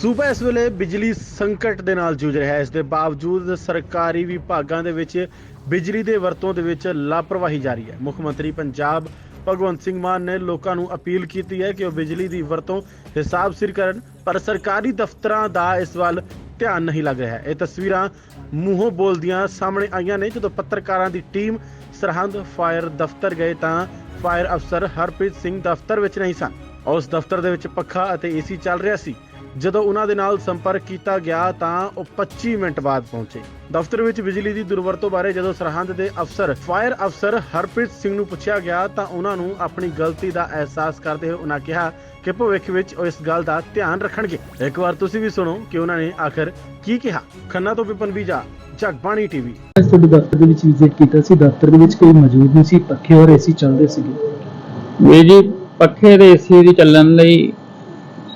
ਸੂਬਾ ਇਸ ਵੇਲੇ ਬਿਜਲੀ ਸੰਕਟ ਦੇ ਨਾਲ ਜੂਝ ਰਿਹਾ ਹੈ। ਇਸ ਦੇ ਬਾਵਜੂਦ ਸਰਕਾਰੀ ਵਿਭਾਗਾਂ ਦੇ ਵਿੱਚ ਬਿਜਲੀ ਦੇ ਵਰਤੋਂ ਦੇ ਵਿੱਚ ਲਾਪਰਵਾਹੀ ਜਾਰੀ ਹੈ। ਮੁੱਖ ਮੰਤਰੀ ਪੰਜਾਬ ਭਗਵੰਤ ਸਿੰਘ ਮਾਨ ਨੇ ਲੋਕਾਂ ਨੂੰ ਅਪੀਲ ਕੀਤੀ ਹੈ ਕਿ ਉਹ ਬਿਜਲੀ ਦੀ ਵਰਤੋਂ ਹਿਸਾਬ ਸਿਰ ਕਰਨ, ਪਰ ਸਰਕਾਰੀ ਦਫ਼ਤਰਾਂ ਦਾ ਇਸ ਵੱਲ ਧਿਆਨ ਨਹੀਂ ਲੱਗ ਰਿਹਾ ਇਹ ਤਸਵੀਰਾਂ ਮੂੰਹੋਂ ਬੋਲਦੀਆਂ ਸਾਹਮਣੇ ਆਈਆਂ ਨੇ। ਜਦੋਂ ਪੱਤਰਕਾਰਾਂ ਦੀ ਟੀਮ ਸਰਹੰਦ ਫਾਇਰ ਦਫ਼ਤਰ ਗਏ ਤਾਂ ਫਾਇਰ ਅਫਸਰ ਹਰਪ੍ਰੀਤ ਸਿੰਘ ਦਫ਼ਤਰ ਵਿੱਚ ਨਹੀਂ ਸਨ। ਉਸ ਦਫ਼ਤਰ ਦੇ ਵਿੱਚ ਪੱਖਾ ਅਤੇ ਏਸੀ ਚੱਲ ਰਿਹਾ ਸੀ। ਜਦੋਂ ਉਹਨਾਂ ਦੇ ਨਾਲ ਸੰਪਰਕ ਕੀਤਾ ਗਿਆ ਤਾਂ ਉਹ 25 ਮਿੰਟ ਬਾਅਦ ਪਹੁੰਚੇ। ਦਫ਼ਤਰ ਵਿੱਚ ਬਿਜਲੀ ਦੀ ਦੁਰਵਰਤੋਂ ਬਾਰੇ ਜਦੋਂ ਸਰਹੰਦ ਦੇ ਅਫਸਰ ਫਾਇਰ ਅਫਸਰ ਹਰਪ੍ਰੀਤ ਸਿੰਘ ਨੂੰ ਪੁੱਛਿਆ ਗਿਆ ਤਾਂ ਉਹਨਾਂ ਨੂੰ ਆਪਣੀ ਗਲਤੀ ਦਾ ਅਹਿਸਾਸ ਕਰਦੇ ਹੋਏ ਉਹਨਾਂ ਕਿਹਾ ਕਿ ਭਵਿੱਖ ਵਿੱਚ ਉਹ ਇਸ ਗੱਲ ਦਾ ਧਿਆਨ ਰੱਖਣਗੇ। ਇੱਕ ਵਾਰ ਤੁਸੀਂ ਵੀ ਸੁਣੋ ਕਿ ਉਹਨਾਂ ਨੇ ਆਖਰ ਕੀ ਕਿਹਾ। ਖੰਨਾ ਤੋਂ ਵਿਪਨ ਵੀਜਾ ਜਗਬਾਣੀ ਟੀਵੀ। ਤੁਹਾਡੇ ਦਫ਼ਤਰ ਦੇ ਵਿੱਚ ਵਿਜ਼ਿਟ ਕੀਤਾ ਸੀ। ਦਫ਼ਤਰ ਦੇ ਵਿੱਚ ਕੋਈ ਮੌਜੂਦ ਨਹੀਂ ਸੀ। ਪੱਖੇ ਔਰ ਏਸੀ ਚੱਲਦੇ ਸੀਗੇ। ਇਹ ਜੀ ਪੱਖੇ ਦੇ ਏਸੀ ਦੀ ਚੱਲਣ ਲਈ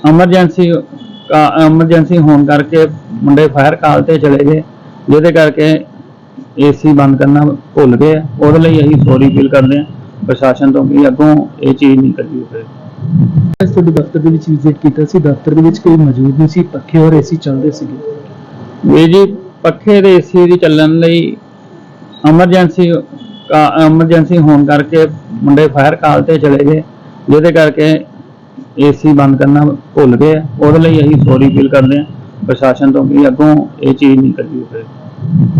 ਐਮਰਜੈਂਸੀ ਐਮਰਜੈਂਸੀ ਹੋਣ ਕਰਕੇ ਮੁੰਡੇ ਫਾਇਰ ਕਾਲ ਤੇ ਚਲੇ ਗਏ ਜਿਹਦੇ ਕਰਕੇ ਏਸੀ ਬੰਦ ਕਰਨਾ ਭੁੱਲ ਗਏ ਆ। ਉਹਦੇ ਲਈ ਅਸੀਂ ਸੌਰੀ ਫੀਲ ਕਰਦੇ ਹਾਂ ਪ੍ਰਸ਼ਾਸਨ ਤੋਂ ਵੀ ਅੱਗੋਂ ਇਹ ਚੀਜ਼ ਨਹੀਂ ਕਰਨੀ ਫਿਰ ਅੱਜ ਤੁਹਾਡੇ ਦਫ਼ਤਰ ਦੇ ਵਿੱਚ ਵਿਜ਼ਿਟ ਕੀਤਾ ਸੀ ਦਫ਼ਤਰ ਦੇ ਵਿੱਚ ਕੋਈ ਮੌਜੂਦ ਨਹੀਂ ਸੀ ਪੱਖੇ ਔਰ ਏਸੀ ਚੱਲਦੇ ਸੀਗੇ। ਇਹ ਜੀ ਪੱਖੇ ਦੇ ਏਸੀ ਦੀ ਚੱਲਣ ਲਈ ਐਮਰਜੈਂਸੀ ਐਮਰਜੈਂਸੀ ਹੋਣ ਕਰਕੇ ਮੁੰਡੇ ਫਾਇਰ ਕਾਲ ਤੇ ਚਲੇ ਗਏ ਜਿਹਦੇ ਕਰਕੇ ਏਸੀ ਬੰਦ ਕਰਨਾ ਭੁੱਲ ਗਏ ਆ। ਉਹਦੇ ਲਈ ਅਸੀਂ ਸੌਰੀ ਫੀਲ ਕਰਦੇ ਹਾਂ ਪ੍ਰਸ਼ਾਸਨ ਤੋਂ ਵੀ ਅੱਗੋਂ ਇਹ ਚੀਜ਼ ਨਹੀਂ ਕਰਨੀ ਫਿਰ